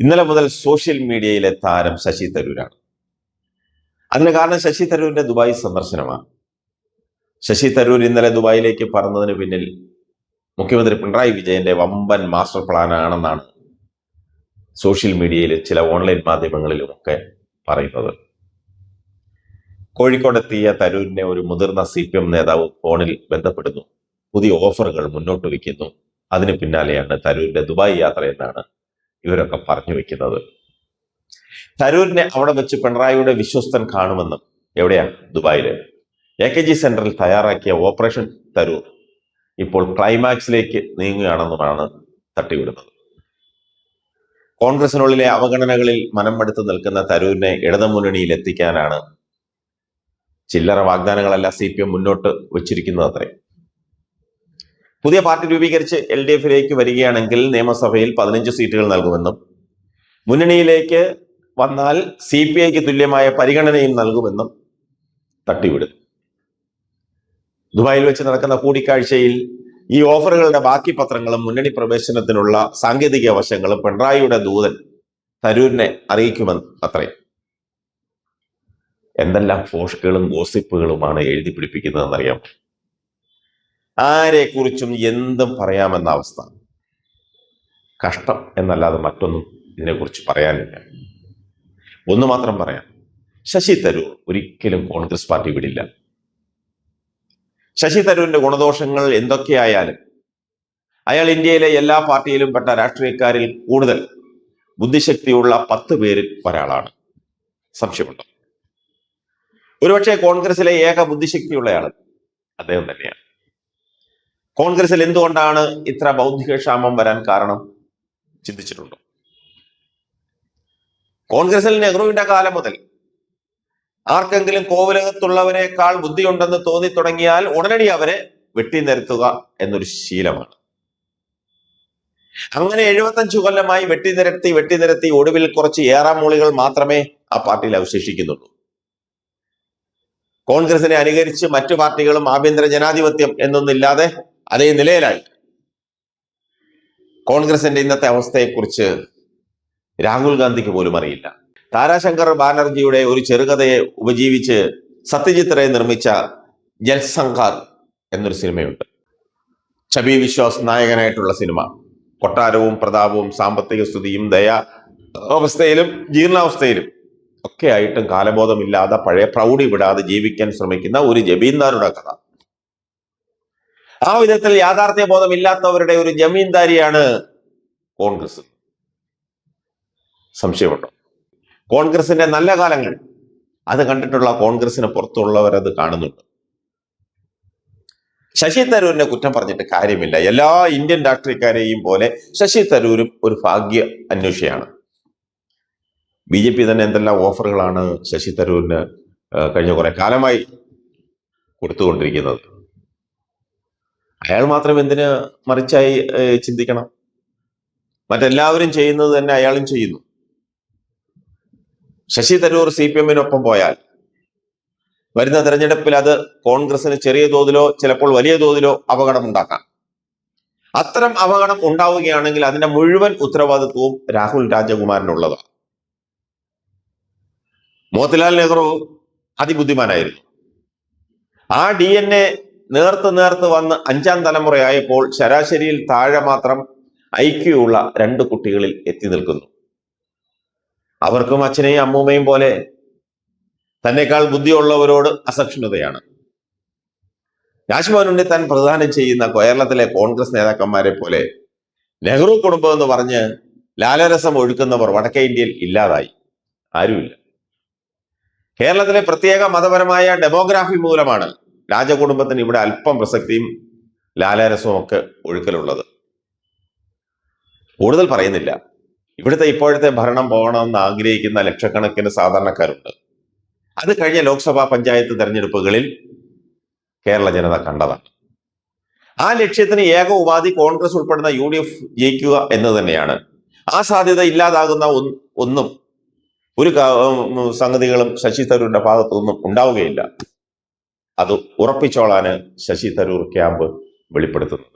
ഇന്നലെ മുതൽ സോഷ്യൽ മീഡിയയിലെ താരം ശശി തരൂരാണ്. അതിന് കാരണം ശശി തരൂരിന്റെ ദുബായ് സന്ദർശനമാണ്. ശശി തരൂർ ഇന്നലെ ദുബായിലേക്ക് പറന്നതിന് പിന്നിൽ മുഖ്യമന്ത്രി പിണറായി വിജയന്റെ വമ്പൻ മാസ്റ്റർ പ്ലാൻ ആണെന്നാണ് സോഷ്യൽ മീഡിയയിൽ ചില ഓൺലൈൻ മാധ്യമങ്ങളിലുമൊക്കെ പറയുന്നത്. കോഴിക്കോടെത്തിയ തരൂരിനെ ഒരു മുതിർന്ന സി പി എം നേതാവ് ഫോണിൽ ബന്ധപ്പെടുന്നു. പുതിയ ഓഫറുകൾ മുന്നോട്ട് വയ്ക്കുന്നു. അതിന് പിന്നാലെയാണ് തരൂരിന്റെ ദുബായ് യാത്ര എന്നാണ് ഇവരൊക്കെ പറഞ്ഞു വെക്കുന്നത്. തരൂരിനെ അവിടെ വെച്ച് പിണറായിയുടെ വിശ്വസ്തൻ കാണുമെന്നും എവിടെയാ? ദുബായിൽ. എ കെ ജി സെന്ററിൽ തയ്യാറാക്കിയ ഓപ്പറേഷൻ തരൂർ. ഇപ്പോൾ ക്ലൈമാക്സിലേക്ക് നീങ്ങുകയാണെന്നുമാണ് തട്ടിവിടുന്നത്. കോൺഗ്രസിനുള്ളിലെ അവഗണനകളിൽ മനം മടുത്ത് നിൽക്കുന്ന തരൂരിനെ ഇടതുമുന്നണിയിൽ എത്തിക്കാനാണ് ചില്ലറ വാഗ്ദാനങ്ങളല്ല സി പി എം മുന്നോട്ട് വച്ചിരിക്കുന്നത് അത്രേ പുതിയ പാർട്ടി രൂപീകരിച്ച് എൽ ഡി എഫിലേക്ക് വരികയാണെങ്കിൽ നിയമസഭയിൽ പതിനഞ്ച് സീറ്റുകൾ നൽകുമെന്നും മുന്നണിയിലേക്ക് വന്നാൽ സി പി ഐക്ക് തുല്യമായ പരിഗണനയും നൽകുമെന്നും തട്ടിവിടും. ദുബായിൽ വെച്ച് നടക്കുന്ന കൂടിക്കാഴ്ചയിൽ ഈ ഓഫറുകളുടെ ബാക്കി പത്രങ്ങളും മുന്നണി പ്രവേശനത്തിനുള്ള സാങ്കേതിക വശങ്ങളും പിണറായിയുടെ ദൂതൻ തരൂരിനെ അറിയിക്കുമെന്ന് അത്രയും. എന്തെല്ലാം ഫോഷ്കുകളും ഗോസിപ്പുകളുമാണ് എഴുതി പിടിപ്പിക്കുന്നതെന്നറിയാം ആരെക്കുറിച്ചും എന്തും പറയാമെന്ന അവസ്ഥ. കഷ്ടം എന്നല്ലാതെ മറ്റൊന്നും ഇതിനെക്കുറിച്ച് പറയാനില്ല. ഒന്ന് മാത്രം പറയാം. ശശി തരൂർ ഒരിക്കലും കോൺഗ്രസ് പാർട്ടി വിടില്ല. ശശി തരൂരിന്റെ ഗുണദോഷങ്ങൾ എന്തൊക്കെയായാലും അയാൾ ഇന്ത്യയിലെ എല്ലാ പാർട്ടിയിലും പെട്ട രാഷ്ട്രീയക്കാരിൽ കൂടുതൽ ബുദ്ധിശക്തിയുള്ള പത്ത് പേരിൽ ഒരാളാണ്. സംശയമുണ്ടോ? ഒരുപക്ഷെ കോൺഗ്രസിലെ ഏക ബുദ്ധിശക്തിയുള്ളയാൾ അദ്ദേഹം തന്നെയാണ്. കോൺഗ്രസിൽ എന്തുകൊണ്ടാണ് ഇത്ര ബൗദ്ധിക ക്ഷാമം വരാൻ കാരണം? ചിന്തിച്ചിട്ടുണ്ടോ? കോൺഗ്രസിൽ നെഹ്റുവിന്റെ കാലം മുതൽ ആർക്കെങ്കിലും കോവിലകത്തുള്ളവരെക്കാൾ ബുദ്ധിയുണ്ടെന്ന് തോന്നി തുടങ്ങിയാൽ ഉടനടി അവരെ വെട്ടി നിരത്തുക എന്നൊരു ശീലമാണ്. അങ്ങനെ എഴുപത്തഞ്ചു കൊല്ലമായി വെട്ടി നിരത്തി വെട്ടി നിരത്തി ഒടുവിൽ കുറച്ച് ഏറാമൂളികൾ മാത്രമേ ആ പാർട്ടിയിൽ അവശേഷിക്കുന്നുള്ളൂ. കോൺഗ്രസിനെ അനുകരിച്ച് മറ്റു പാർട്ടികളും ആഭ്യന്തര ജനാധിപത്യം എന്നൊന്നില്ലാതെ അതേ നിലയിലായി. കോൺഗ്രസിന്റെ ഇന്നത്തെ അവസ്ഥയെക്കുറിച്ച് രാഹുൽ ഗാന്ധിക്ക് പോലും അറിയില്ല. താരാശങ്കർ ബാനർജിയുടെ ഒരു ചെറുകഥയെ ഉപജീവിച്ച് സത്യജിത്രയെ നിർമ്മിച്ച ജൽസംഘാർ എന്നൊരു സിനിമയുണ്ട്. ഛബി വിശ്വാസ് നായകനായിട്ടുള്ള സിനിമ. കൊട്ടാരവും പ്രതാപവും സാമ്പത്തിക സ്ഥിതിയും ദയ അവസ്ഥയിലും ജീർണാവസ്ഥയിലും ഒക്കെ ആയിട്ടും കാലബോധമില്ലാതെ പഴയ പ്രൗഢി വിടാതെ ജീവിക്കാൻ ശ്രമിക്കുന്ന ഒരു ജബീന്ദാരുടെ കഥ. ആ വിധത്തിൽ യാഥാർത്ഥ്യ ബോധമില്ലാത്തവരുടെ ഒരു ജമീന്ദാരിയാണ് കോൺഗ്രസ്. സംശയമുണ്ടോ? കോൺഗ്രസിന്റെ നല്ല കാലങ്ങൾ അത് കണ്ടിട്ടുള്ള കോൺഗ്രസിന് പുറത്തുള്ളവർ അത് കാണുന്നുണ്ട്. ശശി തരൂരിനെ കുറ്റം പറഞ്ഞിട്ട് കാര്യമില്ല. എല്ലാ ഇന്ത്യൻ രാഷ്ട്രീയക്കാരെയും പോലെ ശശി തരൂരും ഒരു ഭാഗ്യ അന്വേഷിയാണ്. ബി ജെ പി തന്നെ എന്തെല്ലാം ഓഫറുകളാണ് ശശി തരൂരിന് കഴിഞ്ഞ കുറെ കാലമായി കൊടുത്തുകൊണ്ടിരിക്കുന്നത്. അയാൾ മാത്രം എന്തിന് മറിച്ചായി ചിന്തിക്കണം? മറ്റെല്ലാവരും ചെയ്യുന്നത് തന്നെ അയാളും ചെയ്യുന്നു. ശശി തരൂർ സി പി എമ്മിനൊപ്പം പോയാൽ വരുന്ന തെരഞ്ഞെടുപ്പിൽ അത് കോൺഗ്രസിന് ചെറിയ തോതിലോ ചിലപ്പോൾ വലിയ തോതിലോ അപകടമുണ്ടാക്കാം അത്തരം അപകടം ഉണ്ടാവുകയാണെങ്കിൽ അതിന്റെ മുഴുവൻ ഉത്തരവാദിത്വവും രാഹുൽ രാജകുമാരനുള്ളതാണ്. മോത്തിലാൽ നെഹ്റു അതിബുദ്ധിമാനായിരുന്നു. ആ ഡി എൻ എ നേർത്ത് നേർത്ത് വന്ന് അഞ്ചാം തലമുറയായപ്പോൾ ശരാശരിയിൽ താഴെ മാത്രം ഐക്യമുള്ള രണ്ട് കുട്ടികളിൽ എത്തി നിൽക്കുന്നു. അവർക്കും അച്ഛനെയും അമ്മൂമ്മയും പോലെ തന്നെക്കാൾ ബുദ്ധിയുള്ളവരോട് അസഹിഷ്ണുതയാണ്. രാജ്ഭവൻ ഉണ്ണിത്താൻ പ്രധാനം ചെയ്യുന്ന കേരളത്തിലെ കോൺഗ്രസ് നേതാക്കന്മാരെ പോലെ നെഹ്റു കുടുംബം എന്ന് പറഞ്ഞ് ലാലരസം ഒഴുക്കുന്നവർ വടക്കേ ഇന്ത്യയിൽ ഇല്ലാതായി. ആരുമില്ല. കേരളത്തിലെ പ്രത്യേക മതപരമായ ഡെമോഗ്രാഫി മൂലമാണ് രാജകുടുംബത്തിന് ഇവിടെ അല്പം പ്രസക്തിയും ലാലാരസവും ഒക്കെ ഒഴുക്കലുള്ളത്. കൂടുതൽ പറയുന്നില്ല. ഇവിടുത്തെ ഇപ്പോഴത്തെ ഭരണം പോകണമെന്ന് ആഗ്രഹിക്കുന്ന ലക്ഷക്കണക്കിന് സാധാരണക്കാരുണ്ട്. അത് കഴിഞ്ഞ ലോക്സഭാ പഞ്ചായത്ത് തെരഞ്ഞെടുപ്പുകളിൽ കേരള ജനത കണ്ടതാണ്. ആ ലക്ഷ്യത്തിന് ഏക ഉപാധി കോൺഗ്രസ് ഉൾപ്പെടുന്ന യു ഡി എഫ് ജയിക്കുക എന്ന് തന്നെയാണ്. ആ സാധ്യത ഇല്ലാതാകുന്ന ഒന്നും ഒരു സംഗതികളും ശശി തരൂരിന്റെ ഭാഗത്തുനിന്നും ഉണ്ടാവുകയില്ല. അത് ഉറപ്പിച്ചോളാന് ശശി തരൂർ ക്യാമ്പ് വെളിപ്പെടുത്തുന്നത്